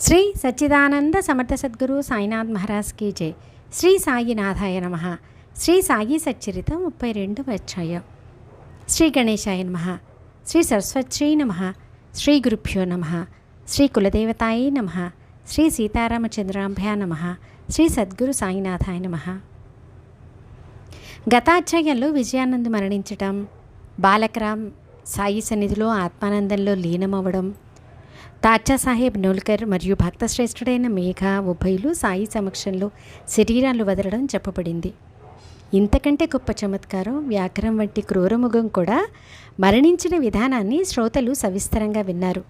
శ్రీ సచ్చిదానంద సమర్థ సద్గురు సాయినాథ్ మహారాజ్ కీ జై. శ్రీ సాయినాథాయ నమ. శ్రీ సాయి సచ్చరిత ముప్పై రెండు అధ్యాయం. శ్రీ గణేశాయ నమ. శ్రీ సరస్వత్యై నమ. శ్రీ గురుభ్యో నమ. శ్రీ కులదేవతాయ నమ. శ్రీ సీతారామచంద్రాంభ్యా నమ. శ్రీ సద్గురు సాయినాథాయ నమ. గతాధ్యాయంలో విజయానంద్ మరణించటం బాలకరామ్ సాయి సన్నిధిలో ఆత్మానందంలో లీనమవ్వడం తాచా సాహెబ్ నోల్కర్ మరియు భక్తశ్రేష్ఠుడైన మేఘ ఉభయులు సాయి సమక్షంలో శరీరాలు వదలడం చెప్పబడింది ఇంతకంటే గొప్ప చమత్కారం వ్యాకరం వంటి క్రూరముఖం కూడా మరణించిన విధానాన్ని శ్రోతలు సవిస్తరంగా విన్నారు.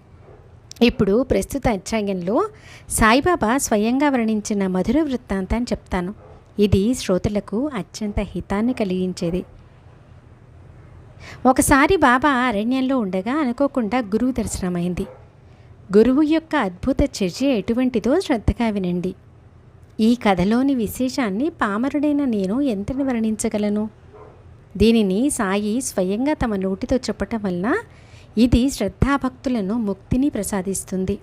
ఇప్పుడు ప్రస్తుత అధ్యాయంలో సాయిబాబా స్వయంగా వర్ణించిన మధుర వృత్తాంతాన్ని చెప్తాను. ఇది శ్రోతలకు అత్యంత హితాన్ని కలిగించేది. ఒకసారి బాబా అరణ్యంలో ఉండగా అనుకోకుండా గురువు దర్శనమైంది. గురువు యొక్క అద్భుత చర్య ఎటువంటిదో శ్రద్ధగా వినండి. ఈ కథలోని విశేషాన్ని పామరుడైన నేను ఎంతని వర్ణించగలను దీనిని సాయి స్వయంగా తమ నోటితో చెప్పటం వలన ఇది శ్రద్ధాభక్తులను ముక్తిని ప్రసాదిస్తుంది.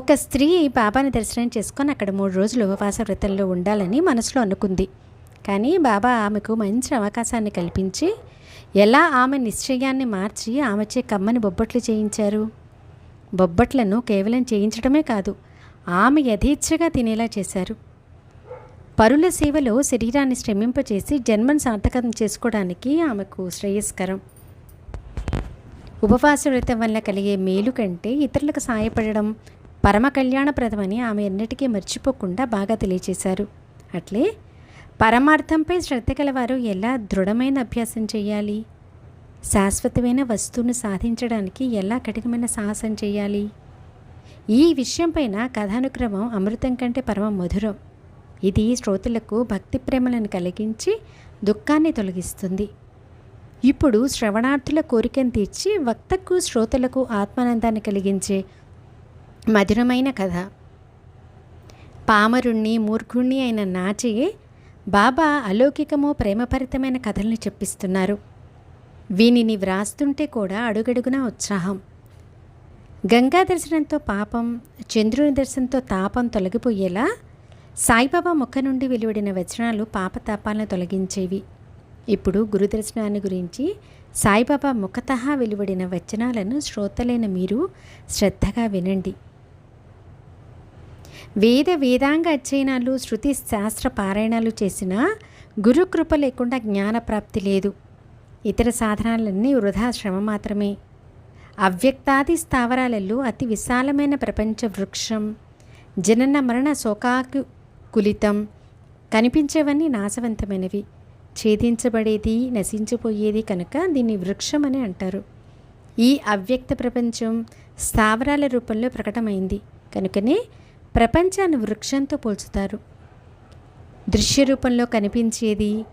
ఒక స్త్రీ బాబాని దర్శనం చేసుకొని అక్కడ మూడు రోజులు ఉపవాస వ్రతంలో ఉండాలని మనసులో అనుకుంది. కానీ బాబా ఆమెకు మంచి అవకాశాన్ని కల్పించి ఎలా ఆమె నిశ్చయాన్ని మార్చి ఆమెచే కమ్మని బొబ్బట్లు చేయించారు? బొబ్బట్లను కేవలం చేయించడమే కాదు ఆమె యథేచ్ఛగా తినేలా చేశారు. పరుల సేవలో శరీరాన్ని శ్రమింపచేసి జన్మను సార్థకం చేసుకోవడానికి ఆమెకు శ్రేయస్కరం. ఉపవాస వ్రతం వల్ల కలిగే మేలు కంటే ఇతరులకు సాయపడడం పరమ కళ్యాణప్రదమని ఆమె ఎన్నటికీ మర్చిపోకుండా బాగా తెలియచేశారు. అట్లే పరమార్థంపై శ్రద్ధ గలవారు ఎలా దృఢమైన అభ్యాసం చేయాలి? శాశ్వతమైన వస్తువును సాధించడానికి ఎలా కఠినమైన సాహసం చేయాలి? ఈ విషయంపైన కథానుక్రమం అమృతం కంటే పరమ మధురం. ఇది శ్రోతలకు భక్తి ప్రేమలను కలిగించి దుఃఖాన్ని తొలగిస్తుంది. ఇప్పుడు శ్రవణార్థుల కోరికను తీర్చి వక్తకు శ్రోతలకు ఆత్మానందాన్ని కలిగించే మధురమైన కథ. పామరుణ్ణి మూర్ఖుణ్ణి అయిన నాచయే బాబా అలౌకికమో ప్రేమభరితమైన కథల్ని చెప్పిస్తున్నారు. వీనిని వ్రాస్తుంటే కూడా అడుగడుగున ఉత్సాహం. గంగా దర్శనంతో పాపం చంద్రుని దర్శనంతో తాపం తొలగిపోయేలా సాయిబాబా ముఖ నుండి వెలువడిన వచనాలు పాపతాపాలను తొలగించేవి. ఇప్పుడు గురుదర్శనాన్ని గురించి సాయిబాబా ముఖతహా వెలువడిన వచనాలను శ్రోతలైన మీరు శ్రద్ధగా వినండి. వేద వేదాంగ అధ్యయనాలు శృతి శాస్త్ర పారాయణాలు చేసినా గురుకృప లేకుండా జ్ఞానప్రాప్తి లేదు. ఇతర సాధనాలన్నీ వృధా శ్రమ మాత్రమే. అవ్యక్తాది స్థావరాలలో అతి విశాలమైన ప్రపంచ వృక్షం జనన మరణ శోకాకు కులితం కనిపించేవన్నీ నాశవంతమైనవి. ఛేదించబడేది నశించిపోయేది కనుక దీన్ని వృక్షం అని అంటారు. ఈ అవ్యక్త ప్రపంచం స్థావరాల రూపంలో ప్రకటమైంది. కనుకనే ప్రపంచాన్ని వృక్షంతో పోల్చుతారు. దృశ్య రూపంలో కనిపించేది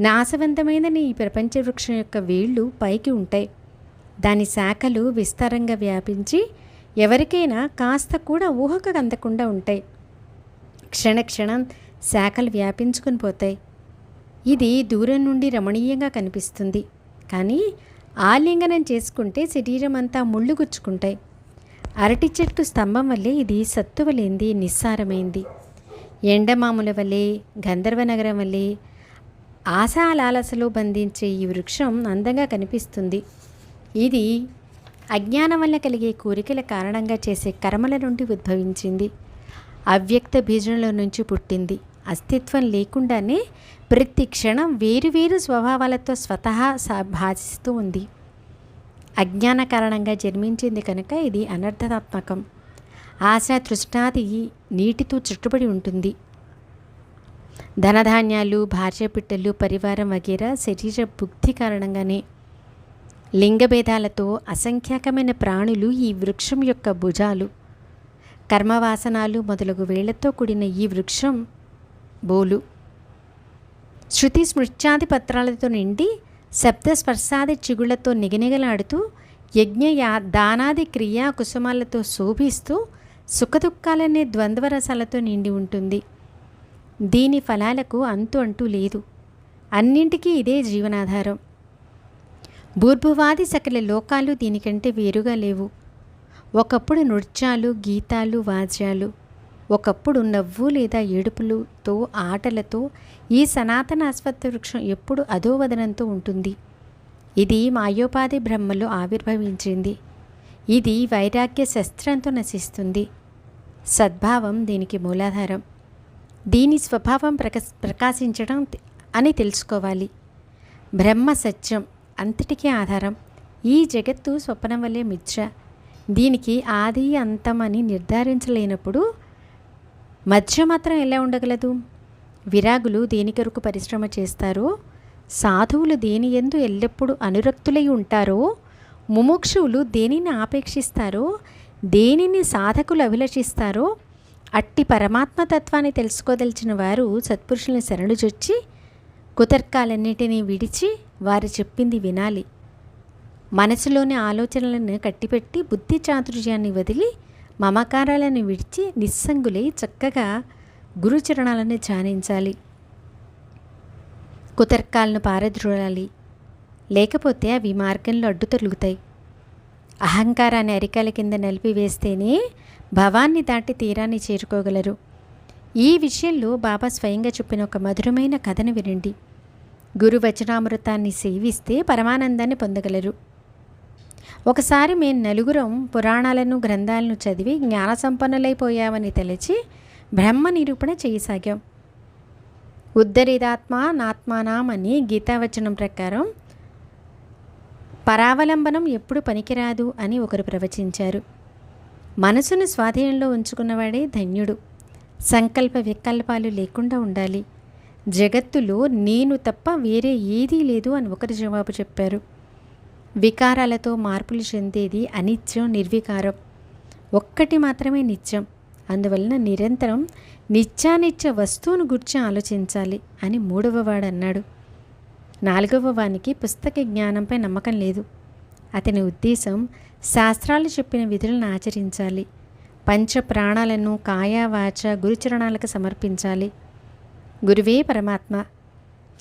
నాశవంతమైనని ఈ ప్రపంచ వృక్షం యొక్క వేళ్ళు పైకి ఉంటాయి. దాని శాఖలు విస్తారంగా వ్యాపించి ఎవరికైనా కాస్త కూడా ఊహకు అందకుండా ఉంటాయి. క్షణక్షణం శాఖలు వ్యాపించుకుని పోతాయి. ఇది దూరం నుండి రమణీయంగా కనిపిస్తుంది. కానీ ఆలింగనం చేసుకుంటే శరీరం అంతా ముళ్ళు గుచ్చుకుంటాయి. అరటి చెట్టు స్తంభం వల్లే ఇది సత్తువలేంది నిస్సారమైంది. ఎండమాముల వల్లే గంధర్వనగరం వల్లే ఆశాలాలసలో బంధించే ఈ వృక్షం అందంగా కనిపిస్తుంది. ఇది అజ్ఞానం వల్ల కలిగే కోరికల కారణంగా చేసే కర్మల నుండి ఉద్భవించింది. అవ్యక్త బీజంలో నుంచి పుట్టింది. అస్తిత్వం లేకుండానే ప్రతి క్షణం వేరువేరు స్వభావాలతో స్వతహా భాషిస్తూ ఉంది. అజ్ఞాన కారణంగా జన్మించింది కనుక ఇది అనర్థాత్మకం ఆశ తృష్ణాది నీటితో చుట్టుబడి ఉంటుంది. ధనధాన్యాలు భార్య పిట్టలు పరివారం వగేరా శరీర బుద్ధి కారణంగానే. లింగభేదాలతో అసంఖ్యాకమైన ప్రాణులు ఈ వృక్షం యొక్క భుజాలు. కర్మవాసనాలు మొదలగు వేళ్ళతో కూడిన ఈ వృక్షం బోలు. శృతి స్మృత్యాది పత్రాలతో నిండి శబ్ద స్పర్శాది చిగుళ్ళతో నిగనిగలాడుతూ యజ్ఞ దానాది క్రియా కుసుమాలతో శోభిస్తూ సుఖదుఖాలనే ద్వంద్వరసాలతో నిండి ఉంటుంది. దీని ఫలాలకు అంతు అంటూ లేదు. అన్నింటికీ ఇదే జీవనాధారం. భూర్భువాది సకల లోకాలు దీనికంటే వేరుగా లేవు. ఒకప్పుడు నృత్యాలు గీతాలు వాద్యాలు ఒకప్పుడు నవ్వు లేదా ఏడుపులతో ఆటలతో ఈ సనాతన అశ్వత్థ వృక్షం ఎప్పుడు అధోవదనంతో ఉంటుంది. ఇది మాయోపాధి బ్రహ్మలో ఆవిర్భవించింది. ఇది వైరాగ్య శస్త్రంతో నశిస్తుంది. సద్భావం దీనికి మూలాధారం. దీని స్వభావం ప్రక ప్రకాశించడం అని తెలుసుకోవాలి. బ్రహ్మ సత్యం అంతటికీ ఆధారం. ఈ జగత్తు స్వప్నం వల్లే మిథ్య దీనికి ఆది అంతం అని నిర్ధారించలేనప్పుడు మధ్య మాత్రం ఎలా ఉండగలదు? విరాగులు దేని కొరకు పరిశ్రమ చేస్తారో? సాధువులు దేని ఎందు ఎల్లప్పుడూ అనురక్తులై ఉంటారో? ముముక్షువులు దేనిని ఆపేక్షిస్తారో? దేనిని సాధకులు అభిలషిస్తారో? అట్టి పరమాత్మ తత్వాన్ని తెలుసుకోదలిచిన వారు సత్పురుషుల్ని శరణుజొచ్చి కుతర్కాలన్నిటినీ విడిచి వారు చెప్పింది వినాలి. మనసులోని ఆలోచనలను కట్టిపెట్టి బుద్ధి చాతుర్యాన్ని వదిలి మమకారాలను విడిచి నిస్సంగులై చక్కగా గురుచరణాలను ధ్యానించాలి. కుతర్కాలను పారద్రోలాలి. లేకపోతే అవి మార్గంలో అడ్డు తొలుగుతాయి. అహంకారాన్ని అరికాల కింద నలిపివేస్తేనే భవాన్ని దాటి తీరాన్ని చేరుకోగలరు. ఈ విషయంలో బాబా స్వయంగా చెప్పిన ఒక మధురమైన కథను వినండి. గురు వచనామృతాన్ని సేవిస్తే పరమానందాన్ని పొందగలరు. ఒకసారి మేము నలుగురం పురాణాలను గ్రంథాలను చదివి జ్ఞాన సంపన్నులైపోయామని తలచి బ్రహ్మ నిరూపణ చేయసాగాం. ఉద్ధరిదాత్మ నాత్మానాం అని గీతావచనం ప్రకారం పరావలంబనం ఎప్పుడు పనికిరాదు అని ఒకరు ప్రవచించారు. మనసును స్వాధీనంలో ఉంచుకున్నవాడే ధన్యుడు. సంకల్ప వికల్పాలు లేకుండా ఉండాలి. జగత్తులో నేను తప్ప వేరే ఏదీ లేదు అని ఒకరు జవాబు చెప్పారు. వికారాలతో మార్పులు చెందేది అనిత్యం నిర్వికారం. ఒక్కటి మాత్రమే నిత్యం. అందువలన నిరంతరం నిత్యానిత్య వస్తువును గురించి ఆలోచించాలి అని మూడవ వాడు అన్నాడు. నాలుగవ వానికి పుస్తక జ్ఞానంపై నమ్మకం లేదు. అతని ఉద్దేశం శాస్త్రాలు చెప్పిన విధులను ఆచరించాలి. పంచ ప్రాణాలను కాయావాచ గురుచరణాలకు సమర్పించాలి. గురువే పరమాత్మ.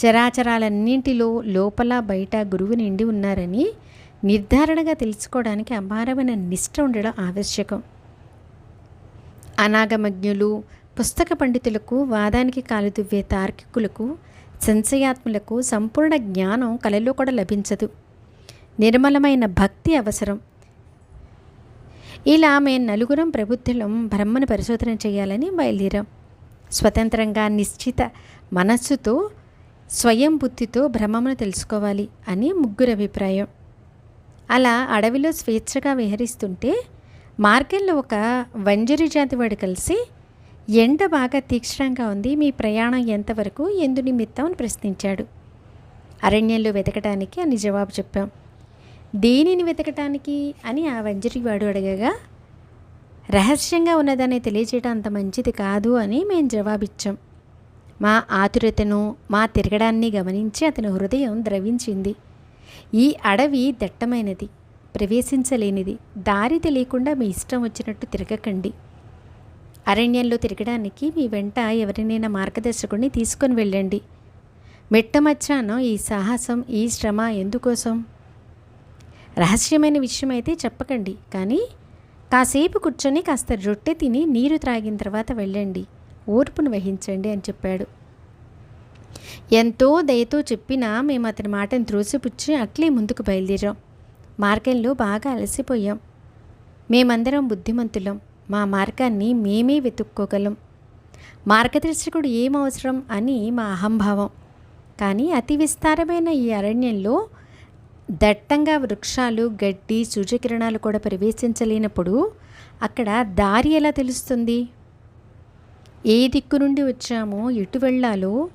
చరాచరాలన్నింటిలో లోపల బయట గురువు నిండి ఉన్నారని నిర్ధారణగా తెలుసుకోవడానికి అపారమైన నిష్ట ఉండడం ఆవశ్యకం. అనాగమజ్ఞులు పుస్తక పండితులకు వాదానికి కాలుదువ్వే తార్కికులకు సంశయాత్ములకు సంపూర్ణ జ్ఞానం కలలో కూడా లభించదు. నిర్మలమైన భక్తి అవసరం. ఇలా మేము నలుగురం ప్రబుద్ధులం బ్రహ్మను పరిశోధన చేయాలని బయలుదేరాం. స్వతంత్రంగా నిశ్చిత మనస్సుతో స్వయం బుద్ధితో బ్రహ్మమును తెలుసుకోవాలి అని ముగ్గురు అభిప్రాయం. అలా అడవిలో స్వేచ్ఛగా విహరిస్తుంటే మార్గంలో ఒక వంజరి జాతి వాడు కలిసి ఎండ బాగా తీక్షణంగా ఉంది మీ ప్రయాణం ఎంతవరకు ఎందు నిమిత్తం అని ప్రశ్నించాడు. అరణ్యంలో వెతకటానికి అని జవాబు చెప్పాం. దేనిని వెతకటానికి అని ఆ వంజరివాడు అడగగా రహస్యంగా ఉన్నదని తెలియజేయడం అంత మంచిది కాదు అని మేము జవాబిచ్చాం. మా ఆతురతను మా తిరగడాన్ని గమనించి అతని హృదయం ద్రవించింది. ఈ అడవి దట్టమైనది. ప్రవేశించలేనిది. దారి తెలియకుండా మీ ఇష్టం వచ్చినట్టు తిరగకండి. అరణ్యంలో తిరగడానికి మీ వెంట ఎవరినైనా మార్గదర్శకుడిని తీసుకొని వెళ్ళండి. మెట్టమచ్చాను ఈ సాహసం ఈ శ్రమ ఎందుకోసం? రహస్యమైన విషయం అయితే చెప్పకండి కానీ కాసేపు కూర్చొని కాస్త రొట్టె తిని నీరు త్రాగిన తర్వాత వెళ్ళండి. ఓర్పును వహించండి అని చెప్పాడు. ఎంతో దయతో చెప్పినా మేము అతని మాటను త్రోసిపుచ్చి అట్లే ముందుకు బయలుదేరాం. మార్గంలో బాగా అలసిపోయాం. మేమందరం బుద్ధిమంతులం. మా మార్గాన్ని మేమే వెతుక్కోగలం. మార్గదర్శకుడు ఏం అవసరం అని మా అహంభావం. కానీ అతి విస్తారమైన ఈ అరణ్యంలో దట్టంగా వృక్షాలు గడ్డి సూర్యకిరణాలు కూడా ప్రవేశించలేనప్పుడు అక్కడ దారి ఎలా తెలుస్తుంది? ఏ దిక్కు నుండి వచ్చామో ఎటు వెళ్ళాలో?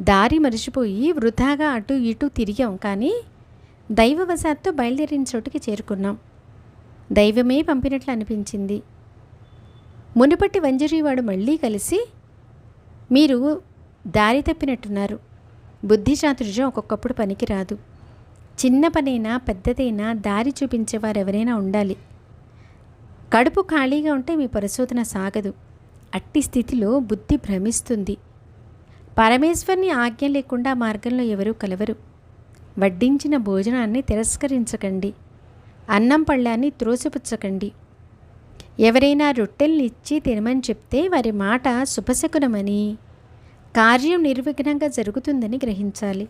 దారి మరిచిపోయి వృధాగా అటు ఇటు తిరిగాం. కానీ దైవవశాత్తు బయలుదేరిన చోటుకి చేరుకున్నాం. దైవమే పంపినట్లు అనిపించింది. మునుపటి వంజరీవాడు మళ్ళీ కలిసి మీరు దారి తప్పినట్టున్నారు. బుద్ధి చాతుర్యం ఒక్కొక్కప్పుడు పనికిరాదు. చిన్న పనైనా పెద్దదైనా దారి చూపించేవారు ఎవరైనా ఉండాలి. కడుపు ఖాళీగా ఉంటే మీ పరిశోధన సాగదు. అట్టి స్థితిలో బుద్ధి భ్రమిస్తుంది. పరమేశ్వర్ని ఆజ్ఞ లేకుండా మార్గంలో ఎవరూ కలవరు. వడ్డించిన భోజనాన్ని తిరస్కరించకండి. అన్నం పళ్ళాన్ని త్రోసిపుచ్చకండి. ఎవరైనా రొట్టెల్ని ఇచ్చి తినమని చెప్తే వారి మాట శుభశకునమని కార్యం నిర్విఘ్నంగా జరుగుతుందని గ్రహించాలి.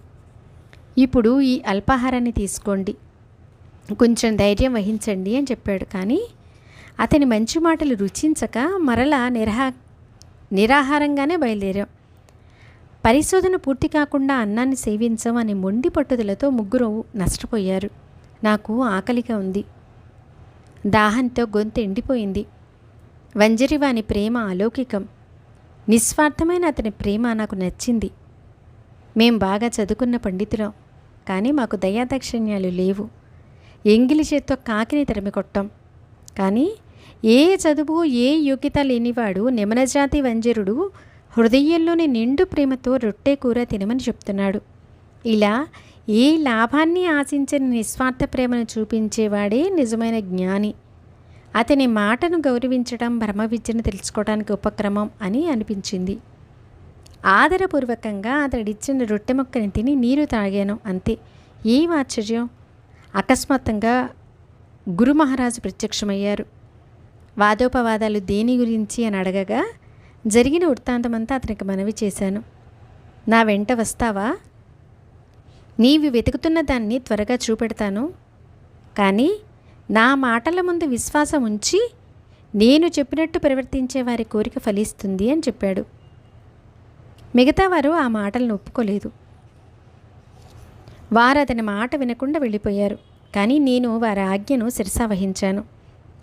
ఇప్పుడు ఈ అల్పాహారాన్ని తీసుకోండి. కొంచెం ధైర్యం వహించండి అని చెప్పాడు. కానీ అతని మంచి మాటలు రుచించక మరలా నిరహా నిరాహారంగానే బయలుదేరాం. పరిశోధన పూర్తి కాకుండా అన్నాన్ని సేవించం అనే మొండి పట్టుదలతో ముగ్గురు నష్టపోయారు. నాకు ఆకలిగా ఉంది. దాహంతో గొంతు ఎండిపోయింది. వంజరివాని ప్రేమ అలౌకికం. నిస్వార్థమైన అతని ప్రేమ నాకు నచ్చింది. మేం బాగా చదువుకున్న పండితులం కానీ మాకు దయాదాక్షిణ్యాలు లేవు. ఎంగిలి చేత్తో కాకిని తరిమి కొట్టాం. కానీ ఏ చదువు ఏ యోగ్యత లేనివాడు నిమనజాతి వంజరుడు హృదయంలోని నిండు ప్రేమతో రొట్టె కూర తినమని చెప్తున్నాడు. ఇలా ఏ లాభాన్ని ఆశించని నిస్వార్థ ప్రేమను చూపించేవాడే నిజమైన జ్ఞాని. అతని మాటను గౌరవించడం బ్రహ్మ విద్యను తెలుసుకోవడానికి ఉపక్రమం అని అనిపించింది. ఆదరపూర్వకంగా అతడిచ్చిన రొట్టె ముక్కని తిని నీరు తాగాను అంతే. ఏం ఆశ్చర్యం? అకస్మాత్తుగా గురు మహారాజు ప్రత్యక్షమయ్యారు. వాదోపవాదాలు దేని గురించి అని అడగగా జరిగిన వృత్తాంతమంతా అతనికి మనవి చేశాను. నా వెంట వస్తావా? నీవి వెతుకుతున్న దాన్ని త్వరగా చూపెడతాను. కానీ నా మాటల ముందు విశ్వాసం ఉంచి నేను చెప్పినట్టు ప్రవర్తించే వారి కోరిక ఫలిస్తుంది అని చెప్పాడు. మిగతా వారు ఆ మాటలను ఒప్పుకోలేదు. వారు అతని మాట వినకుండా వెళ్ళిపోయారు. కానీ నేను వారి ఆజ్ఞను శిరసా వహించాను.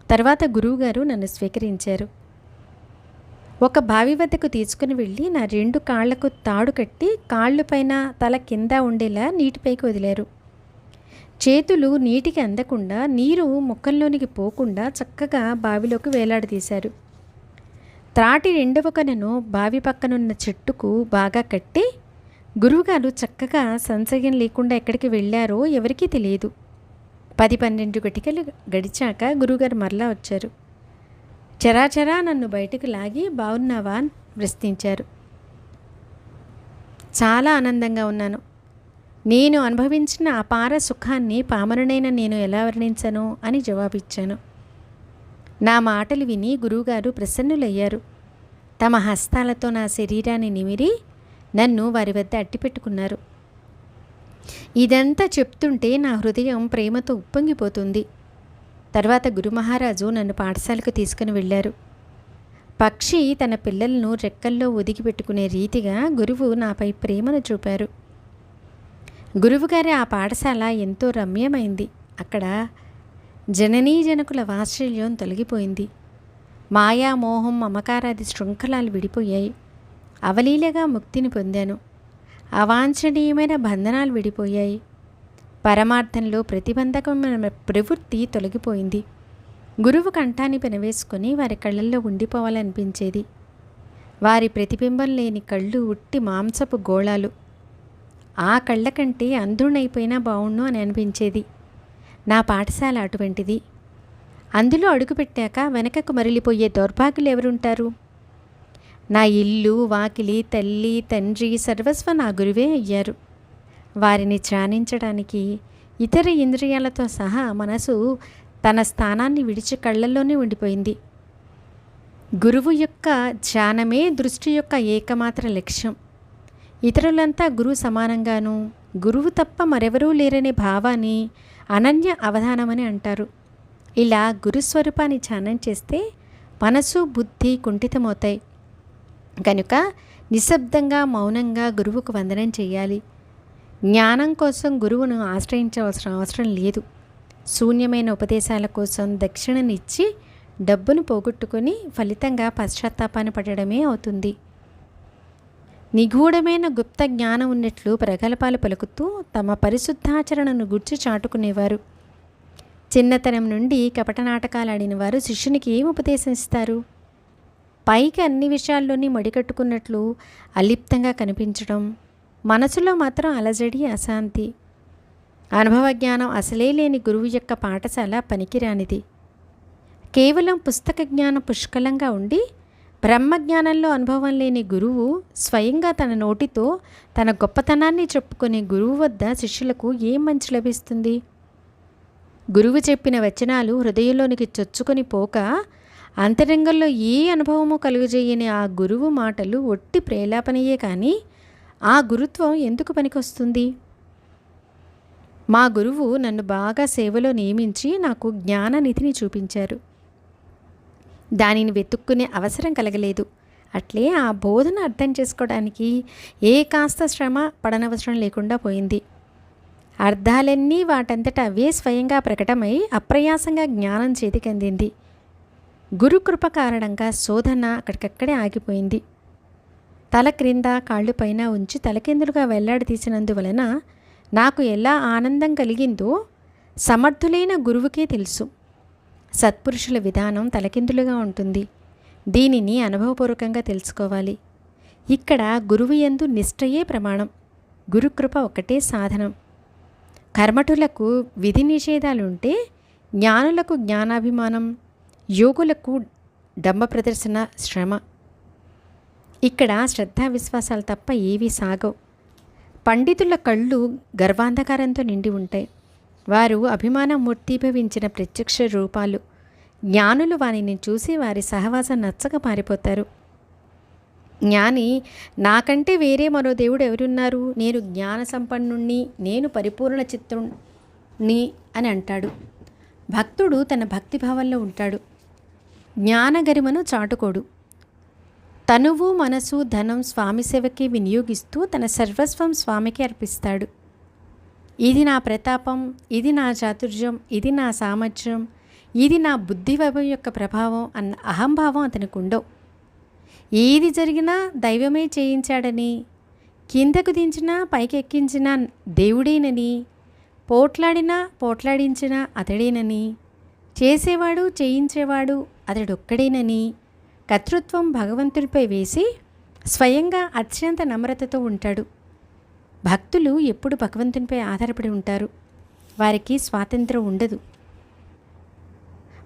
తర్వాత గురువుగారు నన్ను స్వీకరించారు. ఒక బావి వద్దకు తీసుకుని వెళ్ళి నా రెండు కాళ్ళకు తాడు కట్టి కాళ్ళు పైన తల కింద ఉండేలా నీటిపైకి వదిలారు. చేతులు నీటికి అందకుండా నీరు ముఖంలోనికి పోకుండా చక్కగా బావిలోకి వేలాడదీశారు. త్రాటి రెండవ కనను బావి పక్కనున్న చెట్టుకు బాగా కట్టి గురువుగారు చక్కగా సంశయం లేకుండా ఎక్కడికి వెళ్ళారో ఎవరికీ తెలియదు. పది పన్నెండు గటికలు గడిచాక గురువుగారు మరలా వచ్చారు. చరాచరా నన్ను బయటకు లాగి బాగున్నావా అని ప్రశ్నించారు. చాలా ఆనందంగా ఉన్నాను. నేను అనుభవించిన అపార సుఖాన్ని పామరునైన నేను ఎలా వర్ణించను అని జవాబిచ్చాను. నా మాటలు విని గురువుగారు ప్రసన్నులయ్యారు. తమ హస్తాలతో నా శరీరాన్ని నిమిరి నన్ను వారి వద్ద అట్టిపెట్టుకున్నారు. ఇదంతా చెప్తుంటే నా హృదయం ప్రేమతో ఉప్పొంగిపోతుంది. తర్వాత గురుమహారాజు నన్ను పాఠశాలకు తీసుకుని వెళ్ళారు. పక్షి తన పిల్లలను రెక్కల్లో ఒదిగి పెట్టుకునే రీతిగా గురువు నాపై ప్రేమను చూపారు. గురువుగారి ఆ పాఠశాల ఎంతో రమ్యమైంది. అక్కడ జననీ జనకుల వాత్సల్యం తొలగిపోయింది. మాయా మోహం మమకారాది శృంఖలాలు విడిపోయాయి. అవలీలగా ముక్తిని పొందాను. అవాంఛనీయమైన బంధనాలు విడిపోయాయి. పరమార్థంలో ప్రతిబంధకమైన ప్రవృత్తి తొలగిపోయింది. గురువు కంఠాన్ని పెనవేసుకొని వారి కళ్ళల్లో ఉండిపోవాలనిపించేది. వారి ప్రతిబింబం లేని కళ్ళు ఉట్టి మాంసపు గోళాలు. ఆ కళ్ళ కంటే అంధుడైపోయినా బావుణ్ణు అని అనిపించేది. నా పాఠశాల అటువంటిది. అందులో అడుగుపెట్టాక వెనకకు మరలిపోయే దౌర్భాగ్యులు ఎవరుంటారు? నా ఇల్లు వాకిలి తల్లి తండ్రి సర్వస్వ నా గురువే అయ్యారు. వారిని ధ్యానించడానికి ఇతర ఇంద్రియాలతో సహా మనసు తన స్థానాన్ని విడిచి కళ్ళల్లోనే ఉండిపోయింది. గురువు యొక్క ధ్యానమే దృష్టి యొక్క ఏకమాత్ర లక్ష్యం. ఇతరులంతా గురువు సమానంగాను గురువు తప్ప మరెవరూ లేరనే భావాన్ని అనన్య అవధానమని అంటారు. ఇలా గురుస్వరూపాన్ని ధ్యానం చేస్తే మనసు బుద్ధి కుంఠితమవుతాయి. కనుక నిశ్శబ్దంగా మౌనంగా గురువుకు వందనం చేయాలి. జ్ఞానం కోసం గురువును ఆశ్రయించవలసిన అవసరం లేదు. శూన్యమైన ఉపదేశాల కోసం దక్షిణనిచ్చి డబ్బును పోగొట్టుకొని ఫలితంగా పశ్చాత్తాపాన్ని పడడమే అవుతుంది. నిగూఢమైన గుప్త జ్ఞానం ఉన్నట్లు ప్రగల్పాలు పలుకుతూ తమ పరిశుద్ధాచరణను గుర్చి చాటుకునేవారు. చిన్నతనం నుండి కపట నాటకాలు ఆడిన వారు శిష్యునికి ఏం ఉపదేశం ఇస్తారు? పైకి అన్ని విషయాల్లోని మడికట్టుకున్నట్లు అలిప్తంగా కనిపించడం మనసులో మాత్రం అలజడి అశాంతి. అనుభవ జ్ఞానం అసలే లేని గురువు యొక్క పాఠశాల పనికిరానిది. కేవలం పుస్తక జ్ఞానం పుష్కలంగా ఉండి బ్రహ్మజ్ఞానంలో అనుభవం లేని గురువు స్వయంగా తన నోటితో తన గొప్పతనాన్ని చెప్పుకునే గురువు వద్ద శిష్యులకు ఏం మంచి లభిస్తుంది? గురువు చెప్పిన వచనాలు హృదయంలోనికి చొచ్చుకొని పోక అంతరంగంలో ఏ అనుభవము కలుగజేయని ఆ గురువు మాటలు ఒట్టి ప్రేలాపనయే కానీ ఆ గురుత్వం ఎందుకు పనికొస్తుంది? మా గురువు నన్ను బాగా సేవలో నియమించి నాకు జ్ఞాననిధిని చూపించారు. దానిని వెతుక్కునే అవసరం కలగలేదు. అట్లే ఆ బోధన అర్థం చేసుకోవడానికి ఏ కాస్త శ్రమ పడనవసరం లేకుండా పోయింది. అర్థాలన్నీ వాటంతట అవే స్వయంగా ప్రకటమై అప్రయాసంగా జ్ఞానం చేతికందింది. గురుకృప కారణంగా శోధన అక్కడికక్కడే ఆగిపోయింది. తల క్రింద కాళ్ళు పైన ఉంచి తలకిందులుగా వెల్లాడి నాకు ఎలా ఆనందం కలిగిందో సమర్థులైన గురువుకే తెలుసు. సత్పురుషుల విధానం తలకిందులుగా ఉంటుంది. దీనిని అనుభవపూర్వకంగా తెలుసుకోవాలి. ఇక్కడ గురువు యందు నిష్ఠయే ప్రమాణం. గురుకృప ఒకటే సాధనం. కర్మఠులకు విధి నిషేధాలుంటే జ్ఞానులకు జ్ఞానాభిమానం యోగులకు డంబ ప్రదర్శన శ్రమ. ఇక్కడ శ్రద్ధా విశ్వాసాలు తప్ప ఏవీ సాగవు. పండితుల కళ్ళు గర్వాంధకారంతో నిండి ఉంటాయి. వారు అభిమానం మూర్తిభవించిన ప్రత్యక్ష రూపాలు. జ్ఞానులు వారిని చూసి వారి సహవాసం నచ్చక మారిపోతారు జ్ఞాని నాకంటే వేరే మరో దేవుడు ఎవరున్నారు? నేను జ్ఞాన సంపన్నుణ్ణి నేను పరిపూర్ణ చిత్రుణ్ణి అని అంటాడు. భక్తుడు తన భక్తిభావంలో ఉంటాడు. జ్ఞానగరిమను చాటుకోడు. తనువు మనసు ధనం స్వామి సేవకి వినియోగిస్తూ తన సర్వస్వం స్వామికి అర్పిస్తాడు. ఇది నా ప్రతాపం ఇది నా చాతుర్యం ఇది నా సామర్థ్యం ఇది నా బుద్ధి వైభవం యొక్క ప్రభావం అన్న అహంభావం అతనికి ఉండవు ఏది జరిగినా దైవమే చేయించాడని కిందకు దించినా పైకెక్కించిన దేవుడేనని పోట్లాడినా పోట్లాడించిన అతడేనని చేసేవాడు చేయించేవాడు అతడొక్కడేనని కర్తృత్వం భగవంతుడిపై వేసి స్వయంగా అత్యంత నమ్రతతో ఉంటాడు. భక్తులు ఎప్పుడు భగవంతునిపై ఆధారపడి ఉంటారు. వారికి స్వాతంత్రం ఉండదు.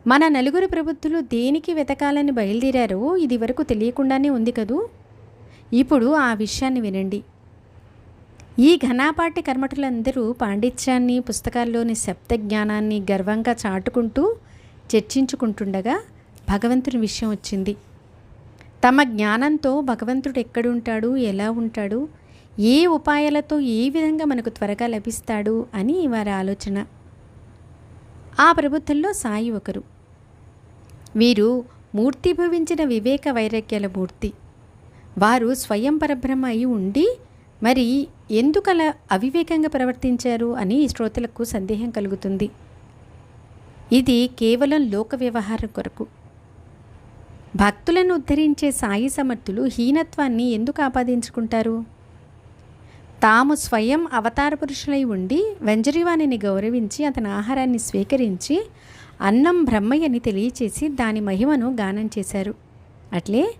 మన నలుగురు ప్రబుద్ధులు దేనికి వెతకాలని బయలుదేరారో ఇది వరకు తెలియకుండానే ఉంది కదూ? ఇప్పుడు ఆ విషయాన్ని వినండి. ఈ ఘనాపాటి కర్మటులందరూ పాండిత్యాన్ని పుస్తకాల్లోని శబ్ద జ్ఞానాన్ని గర్వంగా చాటుకుంటూ చర్చించుకుంటుండగా భగవంతుని విషయం వచ్చింది. తమ జ్ఞానంతో భగవంతుడు ఎక్కడుంటాడు ఎలా ఉంటాడు ఏ ఉపాయాలతో ఏ విధంగా మనకు త్వరగా లభిస్తాడు అని వారి ఆలోచన. ఆ ప్రబుద్ధుల్లో సాయి ఒకరు. వీరు మూర్తిభవించిన వివేక వైరాగ్యాల మూర్తి. వారు స్వయం పరబ్రహ్మ అయి ఉండి మరి ఎందుకలా అవివేకంగా ప్రవర్తించారు అని శ్రోతలకు సందేహం కలుగుతుంది. ఇది కేవలం లోక వ్యవహారం కొరకు. భక్తులను ఉద్ధరించే సాయి సమర్థులు హీనత్వాన్ని ఎందుకు ఆపాదించుకుంటారు? తాము స్వయం అవతార పురుషులై ఉండి వెంజరివాణిని గౌరవించి అతని ఆహారాన్ని స్వీకరించి అన్నం బ్రహ్మయ్యని తెలియచేసి దాని మహిమను గానం చేశారు. అట్లే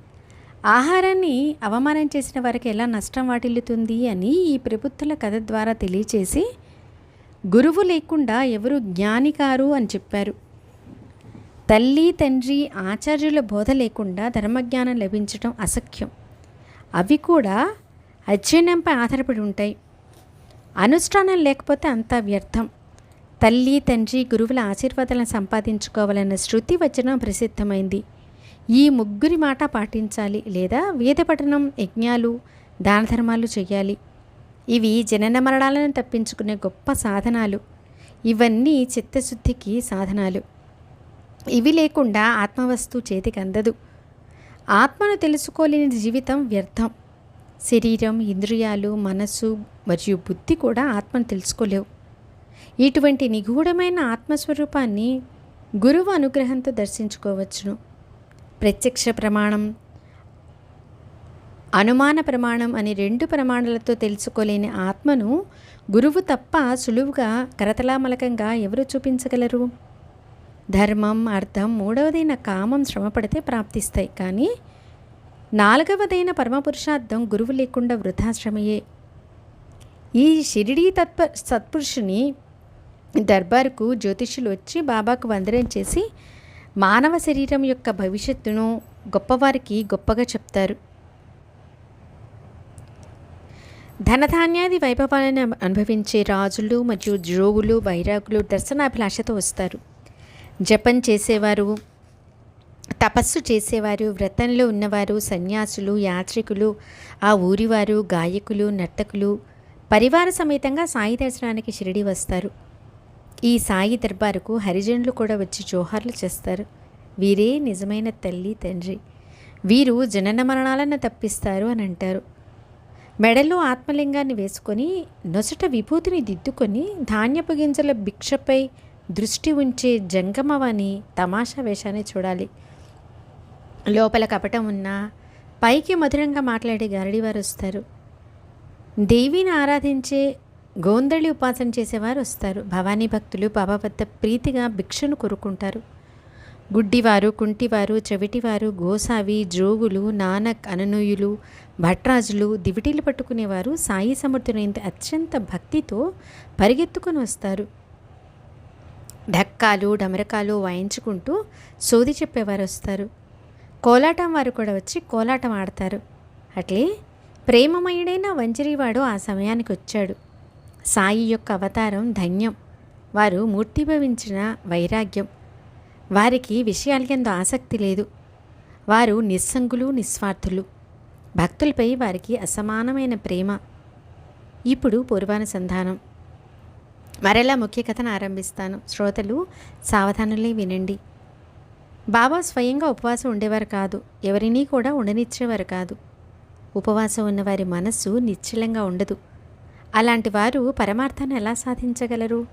ఆహారాన్ని అవమానం చేసిన వారికి ఎలా నష్టం వాటిల్లుతుంది అని ఈ ప్రబుద్ధుల కథ ద్వారా తెలియచేసి గురువు లేకుండా ఎవరు జ్ఞానికారు అని చెప్పారు. తల్లి తండ్రి ఆచార్యుల బోధ లేకుండా ధర్మజ్ఞానం లభించడం అసఖ్యం. అవి కూడా అధ్యయనంపై ఆధారపడి ఉంటాయి. అనుష్ఠానం లేకపోతే అంతా వ్యర్థం. తల్లి తండ్రి గురువుల ఆశీర్వాదాలను సంపాదించుకోవాలన్న శృతి వచనం ప్రసిద్ధమైంది. ఈ ముగ్గురి మాట పాటించాలి లేదా వేద పఠనం యజ్ఞాలు దాన ధర్మాలు చేయాలి. ఇవి జనన మరణాలను తప్పించుకునే గొప్ప సాధనాలు. ఇవన్నీ చిత్తశుద్ధికి సాధనాలు. ఇవి లేకుండా ఆత్మవస్తు చేతికి అందదు. ఆత్మను తెలుసుకోలేని జీవితం వ్యర్థం. శరీరం ఇంద్రియాలు మనసు మరియు బుద్ధి కూడా ఆత్మను తెలుసుకోలేవు. ఇటువంటి నిగూఢమైన ఆత్మస్వరూపాన్ని గురువు అనుగ్రహంతో దర్శించుకోవచ్చును. ప్రత్యక్ష ప్రమాణం అనుమాన ప్రమాణం అని రెండు ప్రమాణాలతో తెలుసుకోలేని ఆత్మను గురువు తప్ప సులువుగా కరతలామలకంగా ఎవరు చూపించగలరు? ధర్మం అర్థం మూడవదైన కామం శ్రమపడితే ప్రాప్తిస్తాయి. కానీ నాలుగవదైన పరమపురుషార్థం గురువు లేకుండా వృధాశ్రమయే. ఈ షిరిడీ తత్ప సత్పురుషుని దర్బారుకు జ్యోతిష్యులు వచ్చి బాబాకు వందనం చేసి మానవ శరీరం యొక్క భవిష్యత్తును గొప్పవారికి గొప్పగా చెప్తారు. ధనధాన్యాది వైభవాలను అనుభవించే రాజులు మరియు జోగులు వైరాగులు దర్శనాభిలాషతో వస్తారు. జపం చేసేవారు తపస్సు చేసేవారు వ్రతంలో ఉన్నవారు సన్యాసులు యాత్రికులు ఆ ఊరివారు గాయకులు నర్తకులు పరివార సమేతంగా సాయి దర్శనానికి షిరిడి వస్తారు. ఈ సాయి దర్బారుకు హరిజనులు కూడా వచ్చి జోహార్లు చేస్తారు. వీరే నిజమైన తల్లి తండ్రి. వీరు జనన మరణాలను తప్పిస్తారు అని అంటారు. మెడలో ఆత్మలింగాన్ని వేసుకొని నొసట విభూతిని దిద్దుకొని ధాన్యపు గింజల భిక్షపై దృష్టి ఉంచే జంగమవని తమాషా వేషాన్ని చూడాలి. లోపల కపటం ఉన్నా పైకి మధురంగా మాట్లాడే గారడివారు వస్తారు. దేవిని ఆరాధించే గోందళి ఉపాసన చేసేవారు వస్తారు. భవానీ భక్తులు బాబా వద్ద ప్రీతిగా భిక్షను కోరుకుంటారు. గుడ్డివారు కుంటివారు చెవిటివారు గోసావి జోగులు నానక్ అననూయులు భట్రాజులు దివిటీలు పట్టుకునేవారు సాయి సమర్థుని అత్యంత భక్తితో పరిగెత్తుకొని వస్తారు. ఢక్కాలు డమరకాలు వాయించుకుంటూ సోది చెప్పేవారు వస్తారు. కోలాటం వారు కూడా వచ్చి కోలాటం ఆడతారు. అట్లే ప్రేమమయుడైన వంజరీవాడు ఆ సమయానికి వచ్చాడు. సాయి యొక్క అవతారం ధన్యం. వారు మూర్తిభవించిన వైరాగ్యం. వారికి విషయాలకెందు ఆసక్తి లేదు. వారు నిస్సంగులు నిస్వార్థులు. భక్తులపై వారికి అసమానమైన ప్రేమ. ఇప్పుడు పూర్వానుసంధానం. మరలా ముఖ్య కథను ఆరంభిస్తాను. శ్రోతలు సావధానులే వినండి. బాబా స్వయంగా ఉపవాసం ఉండేవారు కాదు. ఎవరినీ కూడా ఉండనిచ్చేవారు కాదు. ఉపవాసం ఉన్నవారి మనస్సు నిశ్చలంగా ఉండదు. అలాంటి వారు పరమార్థాన్ని ఎలా సాధించగలరు?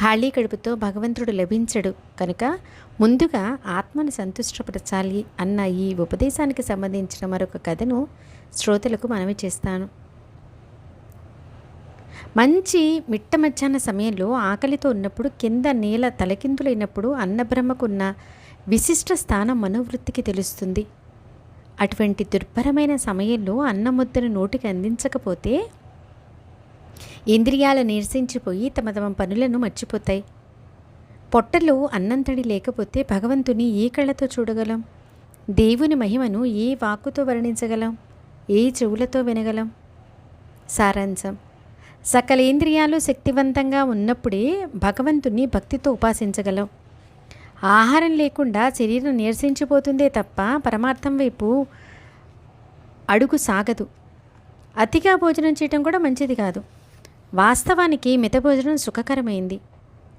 ఖాళీ కడుపుతో భగవంతుడు లభించడు కనుక ముందుగా ఆత్మను సంతుష్టపరచాలి అన్న ఈ ఉపదేశానికి సంబంధించిన మరొక కథను శ్రోతలకు మనవి చేస్తాను. మంచి మిట్ట మధ్యాహ్న సమయంలో ఆకలితో ఉన్నప్పుడు కింద నేల తలకిందులైనప్పుడు అన్నబ్రహ్మకున్న విశిష్ట స్థానం మనోవృత్తికి తెలుస్తుంది. అటువంటి దుర్భరమైన సమయంలో అన్నముద్దను నోటికి అందించకపోతే ఇంద్రియాలు నీరసించిపోయి తమ తమ పనులను మర్చిపోతాయి. పొట్టలో అన్నంతడి లేకపోతే భగవంతుని ఏ కళ్ళతో చూడగలం? దేవుని మహిమను ఏ వాక్కుతో వర్ణించగలం? ఏ చెవులతో వినగలం? సారాంశం. సకల ఇంద్రియాలు శక్తివంతంగా ఉన్నప్పుడే భగవంతుని భక్తితో ఉపాసించగలం. ఆహారం లేకుండా శరీరం నీరసించిపోతుందే తప్ప పరమార్థం వైపు అడుగు సాగదు. అతిగా భోజనం చేయటం కూడా మంచిది కాదు. వాస్తవానికి మితభోజనం సుఖకరమైంది.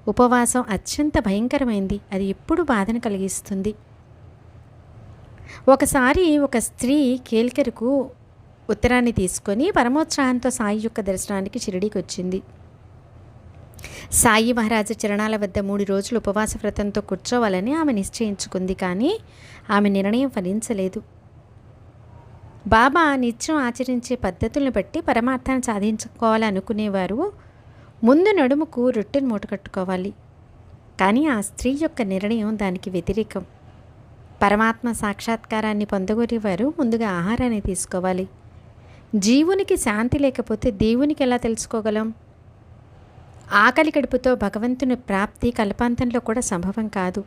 ఉపవాసం అత్యంత భయంకరమైంది. అది ఎప్పుడు బాధను కలిగిస్తుంది. ఒకసారి ఒక స్త్రీ కేల్కెరకు ఉత్తరాన్ని తీసుకొని పరమోత్సాహంతో సాయి యొక్క దర్శనానికి షిరిడీకి వచ్చింది. సాయి మహారాజు చరణాల వద్ద మూడు రోజులు ఉపవాస వ్రతంతో కూర్చోవాలని ఆమె నిశ్చయించుకుంది కానీ ఆమె నిర్ణయం ఫలించలేదు. బాబా నిత్యం ఆచరించే పద్ధతులను బట్టి పరమార్థాన్ని సాధించుకోవాలనుకునేవారు. ముందు నడుముకు రొట్టెను మూటకట్టుకోవాలి కానీ ఆ స్త్రీ యొక్క నిర్ణయం దానికి వ్యతిరేకం. పరమాత్మ సాక్షాత్కారాన్ని పొందగోరేవారు ముందుగా ఆహారాన్ని తీసుకోవాలి. జీవునికి శాంతి లేకపోతే దేవునికి ఎలా తెలుసుకోగలం? ఆకలి కడుపుతో భగవంతుని ప్రాప్తి కల్పాంతంలో కూడా సంభవం కాదు.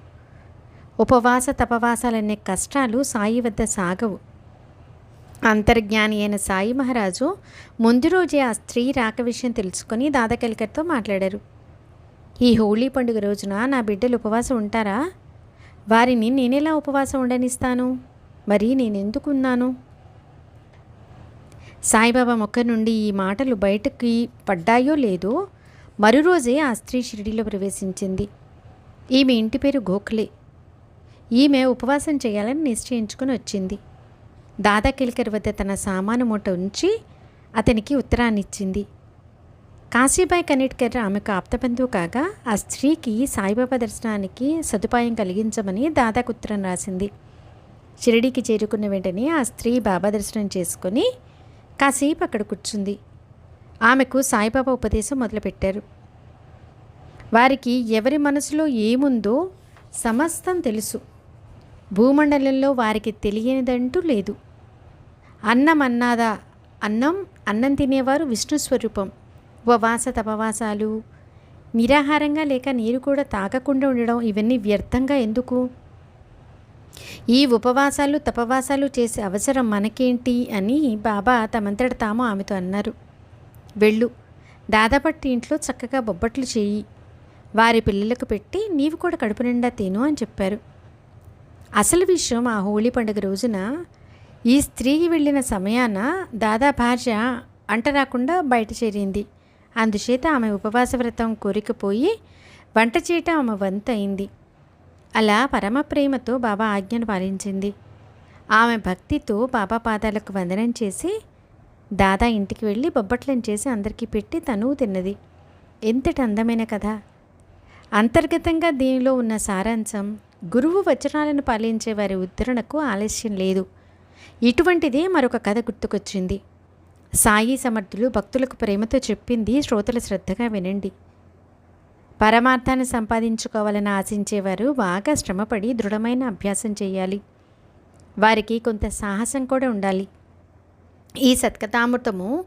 ఉపవాస తపవాసాలనే కష్టాలు సాయి వద్ద సాగవు. అంతర్జ్ఞాని అయిన సాయి మహారాజు ముందు రోజే ఆ స్త్రీ రాక విషయం తెలుసుకొని దాదాకెలికర్తో మాట్లాడారు. ఈ హోళీ పండుగ రోజున నా బిడ్డలు ఉపవాసం ఉంటారా? వారిని నేనెలా ఉపవాసం ఉండనిస్తాను? మరి నేనెందుకున్నాను సాయిబాబా మొక్క నుండి ఈ మాటలు బయటకి పడ్డాయో లేదో మరురోజే ఆ స్త్రీ షిరిడిలో ప్రవేశించింది. ఈమె ఇంటి పేరు గోఖలే. ఈమె ఉపవాసం చేయాలని నిశ్చయించుకుని వచ్చింది. దాదా కిల్కర్ వద్ద తన సామాను మూట ఉంచి అతనికి ఉత్తరాన్ని ఇచ్చింది కాశీబాయ్ కనిట్కర్ ఆమెకు ఆప్తబంధువు కాగా ఆ స్త్రీకి సాయిబాబా దర్శనానికి సదుపాయం కలిగించమని దాదాకు ఉత్తరం రాసింది. షిరిడీకి చేరుకున్న వెంటనే ఆ స్త్రీ బాబా దర్శనం చేసుకొని కాసేపు అక్కడ కూర్చుంది. ఆమెకు సాయిబాబా ఉపదేశం మొదలుపెట్టారు. వారికి ఎవరి మనసులో ఏముందో సమస్తం తెలుసు. భూమండలంలో వారికి తెలియనిదంటూ లేదు. అన్నం అన్నాదా అన్నం అన్నం తినేవారు విష్ణు స్వరూపం. ఉపవాస తపవాసాలు నిరాహారంగా లేక నీరు కూడా తాగకుండా ఉండడం ఇవన్నీ వ్యర్థంగా ఎందుకు? ఈ ఉపవాసాలు తపవాసాలు చేసే అవసరం మనకేంటి అని బాబా తమంతట తాము ఆమెతో అన్నారు. వెళ్ళు. దాదాపట్టి ఇంట్లో చక్కగా బొబ్బట్లు చేయి. వారి పిల్లలకు పెట్టి నీవు కూడా కడుపు నిండా తిను అని చెప్పారు. అసలు విషయం ఆ హోళీ పండుగ రోజున ఈ స్త్రీకి వెళ్ళిన సమయాన దాదా భార్య అంటరాకుండా బయట చేరింది. అందుచేత ఆమె ఉపవాస వ్రతం కోరికపోయి వంట చేయటం ఆమె వంతు అయింది అలా పరమ ప్రేమతో బాబా ఆజ్ఞను పాలించింది. ఆమె భక్తితో బాబా పాదాలకు వందనం చేసి దాదా ఇంటికి వెళ్ళి బొబ్బట్లను చేసి అందరికీ పెట్టి తను తిన్నది. ఎంతటి అందమైన కథ! అంతర్గతంగా దీనిలో ఉన్న సారాంశం గురువు వచనాలను పాలించే వారి ఉద్ధరణకు ఆలస్యం లేదు. ఇటువంటిదే మరొక కథ గుర్తుకొచ్చింది. సాయి సమర్థులు భక్తులకు ప్రేమతో చెప్పింది శ్రోతలు శ్రద్ధగా వినండి. పరమార్థాన్ని సంపాదించుకోవాలని ఆశించేవారు బాగా శ్రమపడి దృఢమైన అభ్యాసం చేయాలి. వారికి కొంత సాహసం కూడా ఉండాలి. ఈ సత్కతామృతము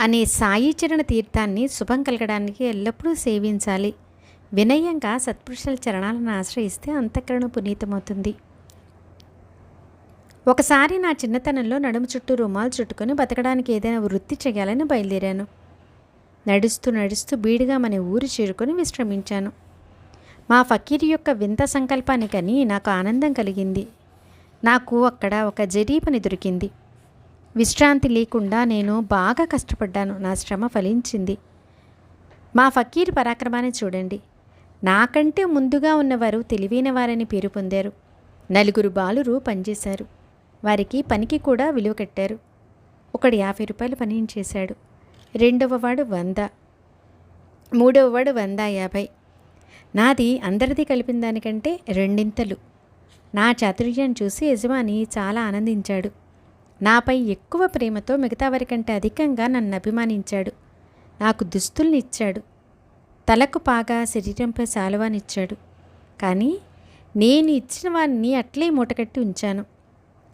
అనే సాయిచరణ తీర్థాన్ని శుభం కలగడానికి ఎల్లప్పుడూ సేవించాలి. వినయంగా సత్పురుషుల చరణాలను ఆశ్రయిస్తే అంతఃకరణ పునీతమవుతుంది. ఒకసారి నా చిన్నతనంలో నడుము చుట్టూ రుమాలు చుట్టుకొని బతకడానికి ఏదైనా వృత్తి చేయాలని బయలుదేరాను. నడుస్తూ నడుస్తూ బీడుగా మన ఊరు చేరుకొని విశ్రమించాను. మా ఫకీర్ యొక్క వింత సంకల్పానికని నాకు ఆనందం కలిగింది. నాకు అక్కడ ఒక జరీపని దొరికింది. విశ్రాంతి లేకుండా నేను బాగా కష్టపడ్డాను. నా శ్రమ ఫలించింది. మా ఫకీర్ పరాక్రమాన్ని చూడండి. నాకంటే ముందుగా ఉన్నవారు తెలివైన వారని పేరు పొందారు. నలుగురు బాలురు పనిచేశారు. వారికి పనికి కూడా విలువ కట్టారు. ఒకడు యాభై రూపాయలు పని చేశాడు. రెండవ వాడు వంద. మూడవ వాడు వంద యాభై. నాది అందరిది కలిపిన దానికంటే రెండింతలు. నా చాతుర్యం చూసి యజమాని చాలా ఆనందించాడు. నాపై ఎక్కువ ప్రేమతో మిగతా వారికంటే అధికంగా నన్ను అభిమానించాడు. నాకు దుస్తుల్ని ఇచ్చాడు. తలకు పాగా శరీరంపై శాలువానిచ్చాడు కానీ నేను ఇచ్చిన వారిని అట్లే మూటకట్టి ఉంచాను.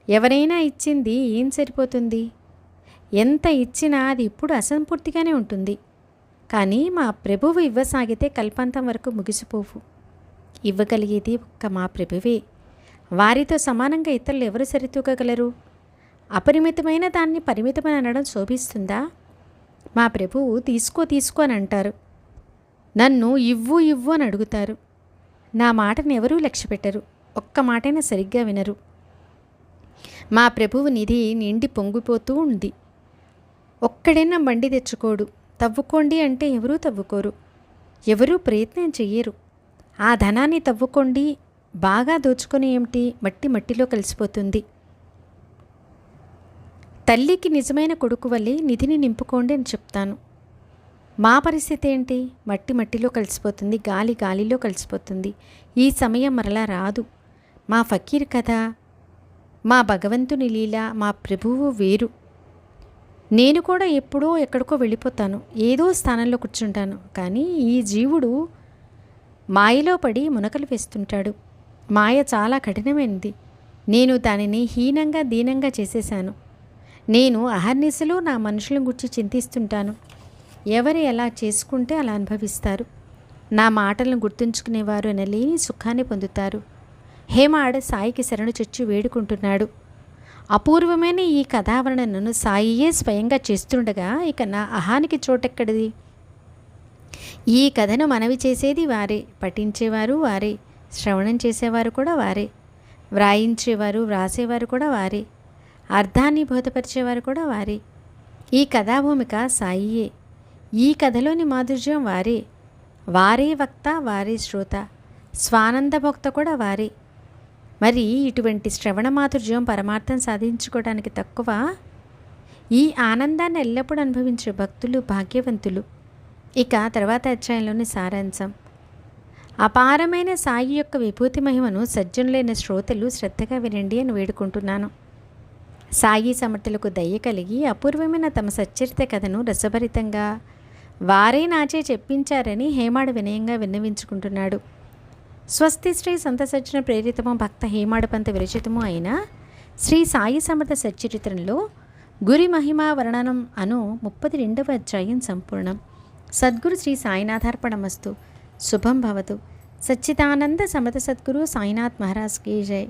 ఎవరైనా ఇచ్చింది ఏం సరిపోతుంది? ఎంత ఇచ్చినా అది ఇప్పుడు అసంపూర్తిగానే ఉంటుంది. కానీ మా ప్రభువు ఇవ్వసాగితే కల్పాంతం వరకు ముగిసిపోవు. ఇవ్వగలిగేది ఒక్క మా ప్రభువే. వారితో సమానంగా ఇతరులు ఎవరు సరితూగగలరు? అపరిమితమైన దాన్ని పరిమితమని అనడం శోభిస్తుందా? మా ప్రభువు తీసుకో తీసుకో అని అంటారు. నన్ను ఇవ్వు ఇవ్వు అని అడుగుతారు. నా మాటను ఎవరూ లక్ష్యపెట్టరు. ఒక్క మాటైనా సరిగ్గా వినరు. మా ప్రభువు నిధి నిండి పొంగిపోతూ ఉంది. ఒక్కడైనా బండి తెచ్చుకోడు. తవ్వుకోండి అంటే ఎవరూ తవ్వుకోరు. ఎవరూ ప్రయత్నం చెయ్యరు. ఆ ధనాన్ని తవ్వుకోండి బాగా దోచుకొని ఏమిటి? మట్టి మట్టిలో కలిసిపోతుంది. తల్లికి నిజమైన కొడుకు వల్లే నిధిని నింపుకోండి అని చెప్తాను. మా పరిస్థితి ఏంటి? మట్టి మట్టిలో కలిసిపోతుంది గాలి గాలిలో కలిసిపోతుంది. ఈ సమయం మరలా రాదు. మా ఫకీర్ కథ మా భగవంతుని లీల మా ప్రభువు వేరు. నేను కూడా ఎప్పుడో ఎక్కడికో వెళ్ళిపోతాను. ఏదో స్థానంలో కూర్చుంటాను. కానీ ఈ జీవుడు మాయలో పడి మునకలు వేస్తుంటాడు. మాయ చాలా కఠినమైనది. నేను దానిని హీనంగా దీనంగా చేసేశాను. నేను అహర్నిశలు నా మనుషులను గురించి చింతిస్తుంటాను. ఎవరు ఎలా చేసుకుంటే అలా అనుభవిస్తారు. నా మాటలను గుర్తుంచుకునేవారు అనలేని సుఖాన్ని పొందుతారు. హేమాడ్ సాయికి శరణు చొచ్చి వేడుకుంటున్నాడు. అపూర్వమైన ఈ కథావరణను సాయియే స్వయంగా చేస్తుండగా ఇక నా అహానికి చోటెక్కడిది? ఈ కథను మనవి చేసేది వారే పఠించేవారు వారే శ్రవణం చేసేవారు కూడా వారే వ్రాయించేవారు వ్రాసేవారు కూడా వారే అర్థాన్ని బోధపరిచేవారు కూడా వారే. ఈ కథాభూమిక సాయియే ఈ కథలోని మాధుర్యం వారే వారే వక్త వారే శ్రోత స్వానంద భక్త కూడా వారే. మరి ఇటువంటి శ్రవణ మాధుర్యం పరమార్థం సాధించుకోవడానికి తక్కువ ఈ ఆనందాన్ని ఎల్లప్పుడూ అనుభవించే భక్తులు భాగ్యవంతులు. ఇక తర్వాత అధ్యాయంలోని సారాంశం. అపారమైన సాయి యొక్క విభూతి మహిమను సజ్జనులైన శ్రోతలు శ్రద్ధగా వినండి అని వేడుకుంటున్నాను. సాయి సమర్థులకు దయ కలిగి అపూర్వమైన తమ సచ్చరిత కథను రసభరితంగా వారే నాచే చెప్పించారని హేమాడు వినయంగా విన్నవించుకుంటున్నాడు. స్వస్తి శ్రీ సంత సజ్జన ప్రేరితము భక్త హేమాడు పంత విరచితము అయిన శ్రీ సాయి సమర్థ సచ్చరిత్రంలో గురి మహిమ వర్ణనం అను ముప్పది రెండవ అధ్యాయం సంపూర్ణం. సద్గురు శ్రీ సాయినాథార్పణమస్తు. శుభం భవతు. సచ్చిదానంద సమత సద్గురు సాయినాథ్ మహారాజ్ కీ జై.